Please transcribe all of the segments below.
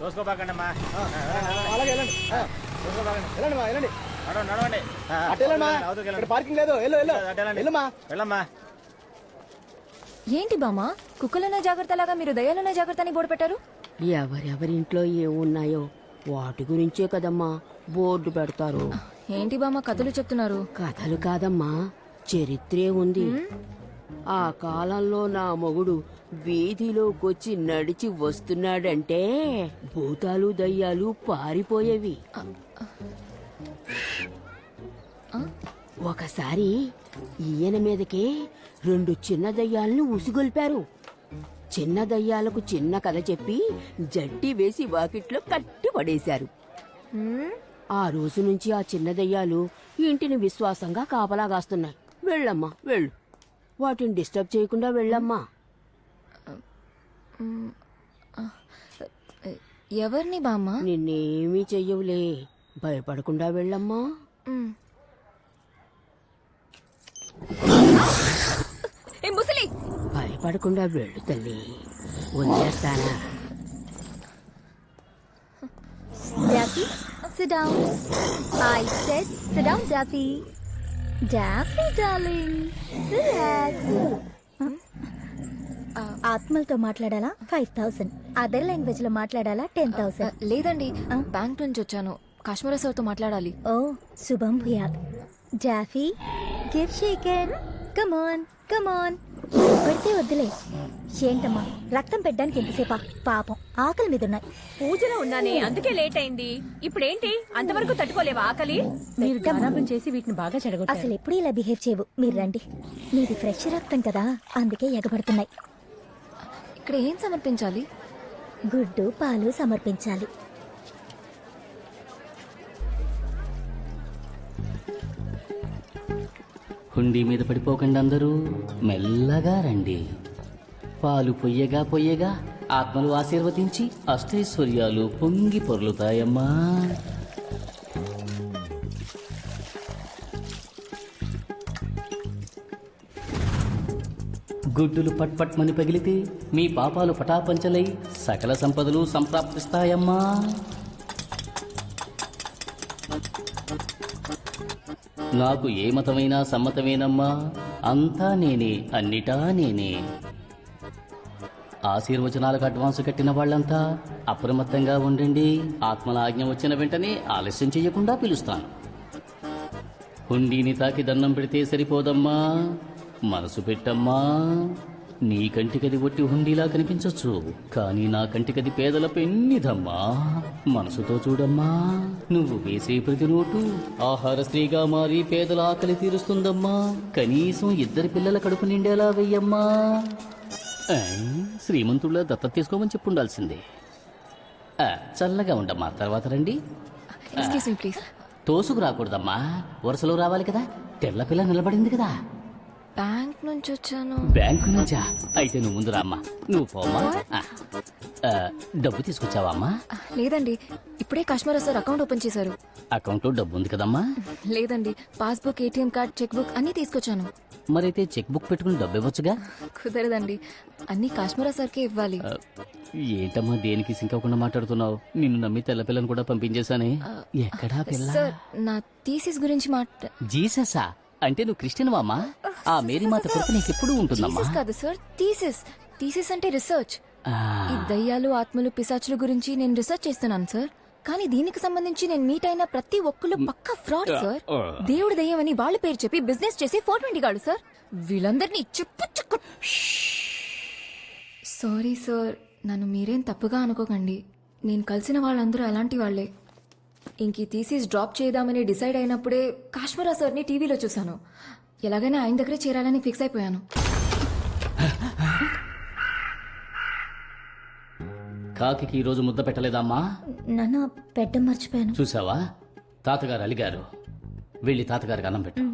చూసుకోబాకండమ్మా ఆ, అలాగే వెళ్ళండి. ఆ, వెళ్ళండి మా వెళ్ళండి. నడవండి నడవండి. ఆ, అటు వెళ్ళండి మా అవతలికి ఇక్కడ వెళ్ళండి. పార్కింగ్ లేదు. వెళ్ళు వెళ్ళు. అటు వెళ్ళండి. వెళ్ళమ్మా. వెళ్ళమ్మా. ఏంటి బామ్మ? కుక్కలనే జాగ్రత్తలాగా మీరు దయ్యాలనే జాగ్రత్త అని బోర్డు పెట్టారు? ఎవరెవరింట్లో ఏమున్నాయో వాటి గురించే కదమ్మా బోర్డు పెడతారు. ఏంటి బామ్మ కథలు చెప్తున్నారు? కథలు కాదమ్మా చరిత్రే ఉంది. ఆ కాలంలో నా మొగుడు వీధిలోకొచ్చి నడిచి వస్తున్నాడంటే భూతాలు దయ్యాలు పారిపోయేవి. ఒకసారి ఈయన మీదకే రెండు చిన్న దయ్యాలను ఉసిగొల్పారు. చిన్న దయ్యాలకు చిన్న కథ చెప్పి జట్టి వేసి వాకిట్లో కట్టి పడేశారు. ఆ రోజు నుంచి ఆ చిన్న దయ్యాలు ఇంటిని విశ్వాసంగా కాపలాగాస్తున్నాయి వెళ్ళమ్మా వెళ్ళు. వాటిని డిస్టర్బ్ చేయకుండా వెళ్ళమ్మా. ఎవరిని బామ్మ? నిన్నేమీ చెయ్యవులే. భయపడకుండా వెళ్ళమ్మా. ముసలి! భయపడకుండా వెళ్ళు తల్లి. వదిలేస్తానా? Daffy, sit down. I said sit down, Daffy. Daffy, darling. Relax. ఆత్మలతో మాట్లాడాలా? ఫైవ్ థౌసండ్ అదర్ లాంగ్వేజ్లో మాట్లాడాలా? టెన్ థౌసండ్ లేదండి. బ్యాంక్ నుంచి వచ్చాను. కాశ్మీర సార్తో మాట్లాడాలి. ఓ శుభం భూయాత్ జాఫీ give shake hand come on come on పెడితే వద్దులే. ఏంటమ్మా రక్తం పెట్టడానికి ఎంతసేపా? పాపం ఆకలి మీద ఉన్నాయి. పూజలో ఉన్నానే అందుకే లేట్ అయింది. ఇప్పుడేంటి? అంతవరకు తట్టుకోలేవా ఆకలి? మీరు చేసి వీటిని బాగా చెడగొట్టారు. అసలు ఎప్పుడు ఇలా బిహేవ్ చేయవు. మీరు రండి. మీది ఫ్రెష్ రక్తం కదా అందుకే ఎగబడుతున్నాయి. ఇక్కడ ఏం సమర్పించాలి? గుడ్డు పాలు సమర్పించాలి. హుండీ మీద పడిపోకండి అందరూ. మెల్లగా రండి. పాలు పొయ్యగా పొయ్యగా ఆత్మలు ఆశీర్వదించి అష్టైశ్వర్యాలు పొంగి పొర్లుతాయమ్మా. గుడ్డులు పట్పట్మని పగిలితే మీ పాపాలు పటాపంచలై సకల సంపదలు సంప్రాప్తిస్తాయమ్మా. నాకు ఏ మతమైనా సమ్మతమేనమ్మా? అంతా నేనే అన్నిటా నేనే. ఆశీర్వచనాలకు అడ్వాన్స్ కట్టిన వాళ్ళంతా అప్రమత్తంగా ఉండండి. ఆత్మల ఆజ్ఞ వచ్చిన వెంటనే ఆలస్యం చేయకుండా పిలుస్తాను. హుండీని తాకి దండం పెడితే సరిపోదమ్మా. మనసు పెట్టమ్మా. నీ కంటికది ఒట్టి హుండీలా కనిపించొచ్చు. కానీ నా కంటికది పేదల పెన్నిదమ్మా మనసుతో చూడమ్మా. నువ్వు వేసే ప్రతి నోటు ఆహార స్త్రీగా మారి పేదల ఆకలి తీరుస్తుందమ్మా. కనీసం ఇద్దరి పిల్లల కడుపు నిండేలా వెయ్యమ్మా. ఆ, శ్రీమంతుళ్ళ దత్త తీసుకోమని చెప్పుండాల్సిందే. ఆ, చల్లగా ఉండమ్మా. తర్వాత రండి. తోసుకు రాకూడదమ్మా. వరుసలో రావాలి కదా. తెల్ల పిల్ల నిలబడింది కదా. బ్యాంక్ నుంచి వచ్చాను బ్యాంకు నుంచా అయితే నువ్వు ముందు రామ్మా నువ్వు ఆ, ఆ, డబ్బు తీసుకొచ్చావా అమ్మా? ఆ, లేదండి. ఇప్పుడే కాశ్మీర సార్ అకౌంట్ ఓపెన్ చేశారు. అకౌంట్లో డబ్బు ఉంది కదమ్మా? లేదండి. Passbook ATM card cheque book అన్నీ తీసుకొచ్చాను. మరైతే చెక్ బుక్ పెట్టుకుని డబ్బు ఇవ్వచ్చుగా కుదరదండి. అన్నీ కాశ్మీర సార్కే ఇవ్వాలి. ఆ, ఏంటమ్మా దేనికి సింకకుండా మాట్లాడుతున్నావు? నిన్ను నమ్మి తెల్ల పిల్లని కూడా పంపించేశానే. ఎక్కడా పిల్ల? సార్ నా థీసిస్ గురించి మాట జీససా? అంటే నువ్వు క్రిస్టియన్ అమ్మా ఆ మేరీమాత కొరకు నీకు ఎప్పుడు ఉంటుందమ్మా? థీసిస్ కాదు సార్. థీసిస్ థీసిస్ అంటే రీసెర్చ్. ఈ దయ్యాలు ఆత్మలు పిశాచుల గురించి నేను రీసెర్చ్ చేస్తున్నాను సార్. కానీ దీనికి సంబంధించి నేను మీట్ అయిన ప్రతి ఒక్కళ్ళు పక్కా ఫ్రాడ్ సార్. దేవుడు దయ్యం అని వాళ్ళ పేరు చెప్పి బిజినెస్ చేసి ఫోర్ ట్వంటీ గాడు సార్. వీళ్ళందరినీ చెప్పు చుక్కు సారీ సార్. నన్ను మీరేం తప్పుగా అనుకోకండి. నేను కలిసిన వాళ్ళందరూ అలాంటి వాళ్ళే. ఇంక థీసిస్ డ్రాప్ చేద్దామని డిసైడ్ అయినప్పుడే కాశ్మీరా సార్ని టీవీలో చూశాను. ఎలాగైనా ఆయన దగ్గరే చేరాలని ఫిక్స్ అయిపోయాను. కాకికి ఈ రోజు ముద్ద పెట్టలేదమ్మా? నాన్న పెట్ట మర్చిపోయాను. చూసావా తాతగారు అలిగారు. వెళ్ళి తాతగారికి అన్నం పెట్టు.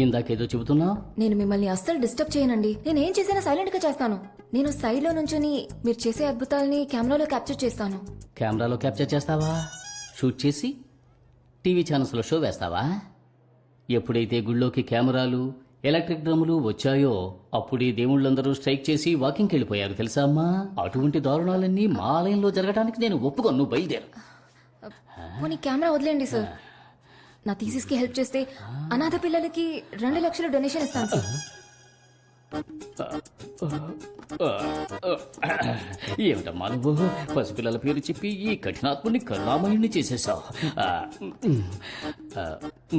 ఇందాకేదో చెబుతున్నావు? నేను మిమ్మల్ని అస్సలు డిస్టర్బ్ చేయనండి. నేను ఏం చేసినా సైలెంట్గా చేస్తాను. నేను సైడ్లో నుంచొని మీరు చేసే అద్భుతాలని కెమెరాలో క్యాప్చర్ చేస్తాను. కెమెరాలో క్యాప్చర్ చేస్తావా? షూట్ చేసి టీవీ ఛానల్స్లో షో వేస్తావా? ఎప్పుడైతే గుళ్ళోకి కెమెరాలు ఎలక్ట్రిక్ డ్రమ్ములు వచ్చాయో అప్పుడే దేవుళ్ళందరూ స్ట్రైక్ చేసి వాకింగ్కి వెళ్ళిపోయారు తెలుసా అమ్మా? అటువంటి దారుణాలన్నీ మా ఆలయంలో జరగడానికి నేను ఒప్పుకోను బయలుదేరు. పోనీ కెమెరా వదిలేండి సార్. నా థీసిస్కి హెల్ప్ చేస్తే అనాథ పిల్లలకి రెండు లక్షలు డొనేషన్ ఇస్తాను సార్. ఏమిటమ్మా నువ్వు? పసిపిల్లల పేరు చెప్పి ఈ కఠినాత్ముని కరుణామయుణ్ణి చేసేసావు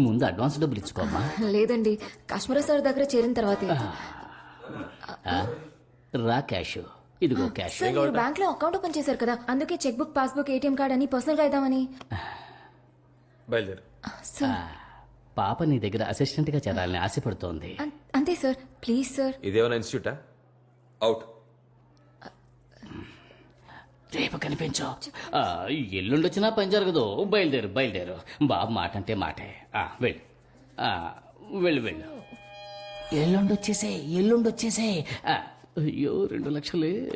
ముందు అడ్వాన్స్ డబ్బులు ఇచ్చుకోమ్మా. లేదండి కాశ్మీరా సార్ దగ్గర చేరిన తర్వాతే. రా క్యాష్. ఇదిగో క్యాష్. మీరు బ్యాంక్లో అకౌంట్ ఓపెన్ చేశారు కదా అందుకే cheque book passbook ATM card అని పర్సనల్గా ఇద్దామని. బయలుదేరు. పాప నీ దగ్గర అసిస్టెంట్గా చేరాలని ఆశపడుతోంది. అంతే సార్. ప్లీజ్ సార్ ఇదేమైనా ఇన్స్టిట్యూటా? అవుట్ రేపు కనిపించు. ఆ, ఎల్లుండి వచ్చినా పని జరగదు. బయలుదేరు బయలుదేరు. బాబు మాట అంటే మాటే. ఆ, వెళ్ళు. ఆ, వెళ్ళు వెళ్ళు. ఎల్లుండి వచ్చేసే ఎల్లుండి వచ్చేసే అయ్యో రెండు లక్షలే.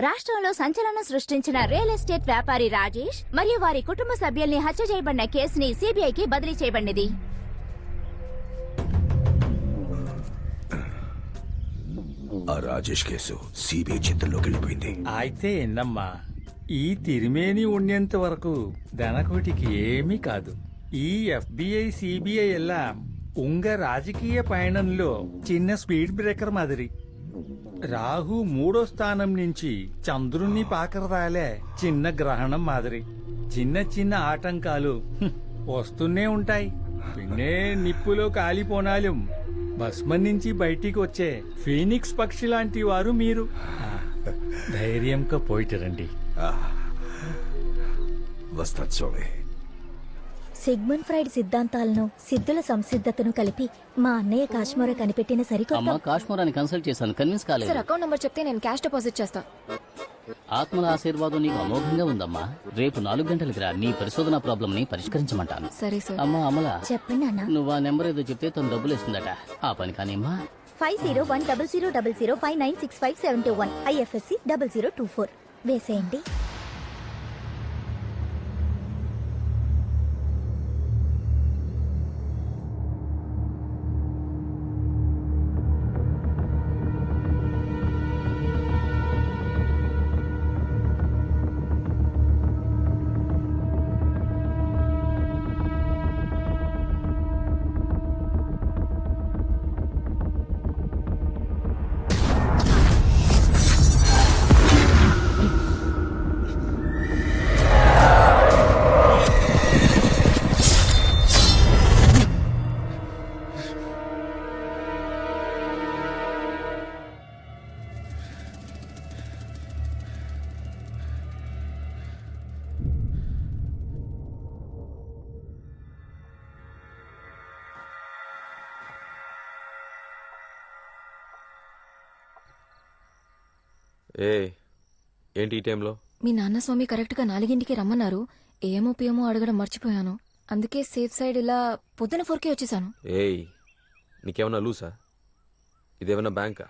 రాష్ట్రంలో సంచలనం సృష్టించిన రియల్ ఎస్టేట్ వ్యాపారి రాజేష్ మరియు వారి కుటుంబ సభ్యుల్ని హత్య చేయబడిన కేసుని సిబిఐకి బదిలీ చేయబడినది. ఆ రాజేష్ కేసు సిబిఐ చేతుల్లోకి వెళ్ళిపోయింది. అయితే ఎన్నమ్మా ఈ తిరిమేని ఉండేంత వరకు ధనకోటికి ఏమీ కాదు. ఈ ఎఫ్బిఐ సిబిఐ ఎల్లాం ఉంగ రాజకీయ పయనంలో చిన్న స్పీడ్ బ్రేకర్ మాదిరి. రాహు మూడో స్థానం నుంచి చంద్రుణ్ణి పాకరదాలే చిన్న గ్రహణం మాదిరి. చిన్న చిన్న ఆటంకాలు వస్తూనే ఉంటాయి. పిన్నే నిప్పులో కాలిపోనాലും భస్మం నుంచి బయటికి వచ్చే ఫీనిక్స్ పక్షి లాంటి వారు మీరు. ధైర్యంగా పోయిட்டு రండి వస్తాను స్వామి. సిగ్మన్ ఫ్రైడ్ సిద్ధాంతాలను సిద్ధుల సంసిద్ధతను కలిపి మా అన్నయ్య కాశ్మీర కనిపెట్టిన సరికొత్త అమ్మ కాశ్మీరాన్ని కన్సల్ట్ చేశాను. కన్విన్స్ సార్ కాలేదు అకౌంట్ నెంబర్ చెప్తే నేను క్యాష్ డిపాజిట్ చేస్తా. ఆత్మల ఆశీర్వాదం నీకు అమోఘంగా ఉందమ్మా. రేపు నాలుగు గంటలకి రా. నీ పరిశోధన ప్రాబ్లం ని పరిష్కరించమంటాను. సరే సార్. అమ్మా అమల. చెప్పండి అన్న నువ్వు ఆ నెంబర్ ఏదో చెప్తే తను డబ్బులు ఇస్తుందట ఆ పని కానీమ్మా. Five zero one double zero double zero five nine six five seven two one IFSC double zero two four. వేసేయండి. ఏ ఏంటి ఈ టైంలో? మీ నాన్న స్వామి కరెక్ట్గా నాలుగింటికి రమ్మన్నారు. ఏమో పియమో అడగడం మర్చిపోయాను. అందుకే సేఫ్ సైడ్ ఇలా పొద్దున ఫోర్కే వచ్చేసాను. ఏయ్ నీకేమన్నా లూసా? ఇదేమన్నా బ్యాంకా?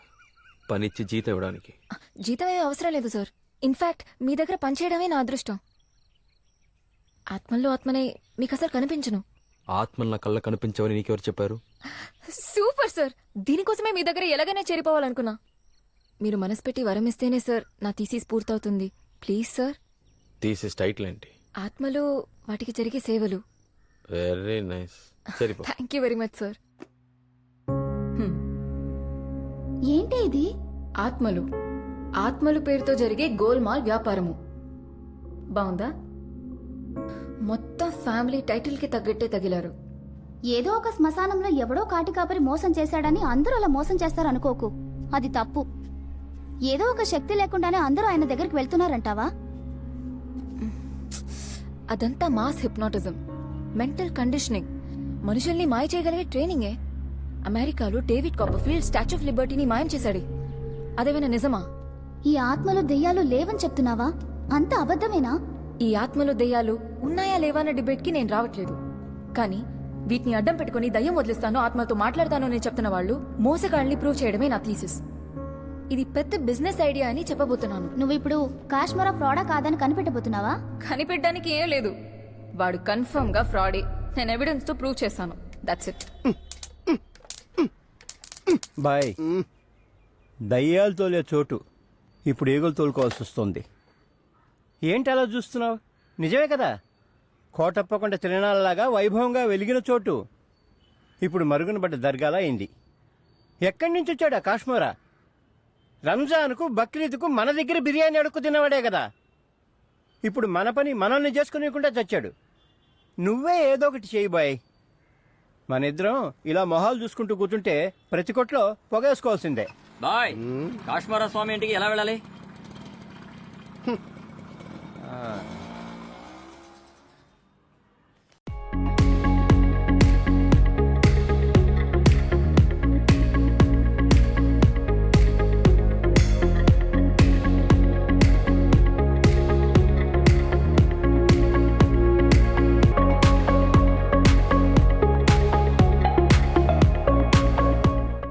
పనిచ్చి జీతం ఇవ్వడానికి. జీతం ఏమీ అవసరం లేదు సార్. ఇన్ఫాక్ట్ మీ దగ్గర పనిచేయడమే నా అదృష్టం. ఆత్మల్లో ఆత్మనే మీకు అసలు కనిపించను. ఆత్మలు నా కళ్ళ కనిపించవని నీకెవరు చెప్పారు? Super sir. దీనికోసమే మీ దగ్గర ఎలాగైనా చేరిపోవాలనుకున్నా. మీరు మనసు పెట్టి వరం ఇస్తేనే సార్ నా థీసీస్ పూర్తవుతుంది. Please sir. తీసే టైటిల్ ఏంటి ఆత్మలు వాటికి జరిగే సేవలు. Very nice. సరిపో. Thank you very much sir. ఏంటి ఇది? ఆత్మలు. ఆత్మలు పేరుతో జరిగే గోల్మాల్ వ్యాపారము. బాగుందా మొత్తం ఫ్యామిలీ టైటిల్కి తగ్గట్టే తగిలారు. ఏదో ఒక శ్మశానంలో ఎవడో కాటి కాపరి మోసం చేశాడని అందరూ అలా మోసం చేస్తారు అనుకోకు అది తప్పు. ఏదో ఒక శక్తి లేకుండానే అందరూ ఆయన దగ్గరికి వెళ్తున్నారంటావా? అదంతా మాస్ హిప్నాటిజం. మెంటల్ కండిషనింగ్ మనుషుల్ని మాయ చేయగలిగే ట్రైనింగే. అమెరికాలో డేవిడ్ కాపర్ఫీల్డ్ స్టాచ్యూ ఆఫ్ లిబర్టీని మాయం చేశాడు. అదేమైనా నిజమా? ఈ ఆత్మలు దెయ్యాలు లేవని చెప్తున్నావా? అంత అబద్ధమేనా? ఈ ఆత్మలు దెయ్యాలు ఉన్నాయా లేవా అన్న డిబేట్కి నేను రావట్లేదు. కానీ వీటిని అడ్డం పెట్టుకుని దయ్యం వదిలిస్తాను ఆత్మలతో మాట్లాడతాను అని చెప్తున్న వాళ్ళు మోసగాళ్ళని ప్రూవ్ చేయడమే నా థీసిస్. ఇది పెద్ద బిజినెస్ ఐడియా అని చెప్పబోతున్నాను. నువ్వు ఇప్పుడు కాశ్మీరా ఫ్రాడా కాదని కనిపెట్టబోతున్నావా? కనిపెట్టడానికి ఏం లేదు. వాడు కన్ఫర్మ్గా ఫ్రాడే. నేను ఎవిడెన్స్తో ప్రూవ్ చేస్తాను దట్స్ ఇట్ బాయ్. దయ్యాలు తోలే చోటు. ఇప్పుడు ఈగలు తోలుకోవాల్సి వస్తుంది. ఏంటి అలా చూస్తున్నావు? నిజమే కదా? కోటప్పకుండా తిరణాలలాగా వైభవంగా వెలిగిన చోటు. ఇప్పుడు మరుగున పడ్డ దర్గాలా అయింది. ఎక్కడి నుంచి వచ్చాడా కాశ్మీరా? రంజాన్కు బక్రీద్కు మన దగ్గర బిర్యానీ అడుక్కు తినవాడే కదా. ఇప్పుడు మన పని మనల్ని చేసుకునేకుండా చచ్చాడు. నువ్వే ఏదో ఒకటి చేయబోయ్ మన ఇద్దరం ఇలా మొహాలు చూసుకుంటూ కూర్చుంటే ప్రతి కొట్లో పొగేసుకోవాల్సిందే. బాయ్ కాశ్మీర స్వామి ఇంటికి ఎలా వెళ్ళాలి?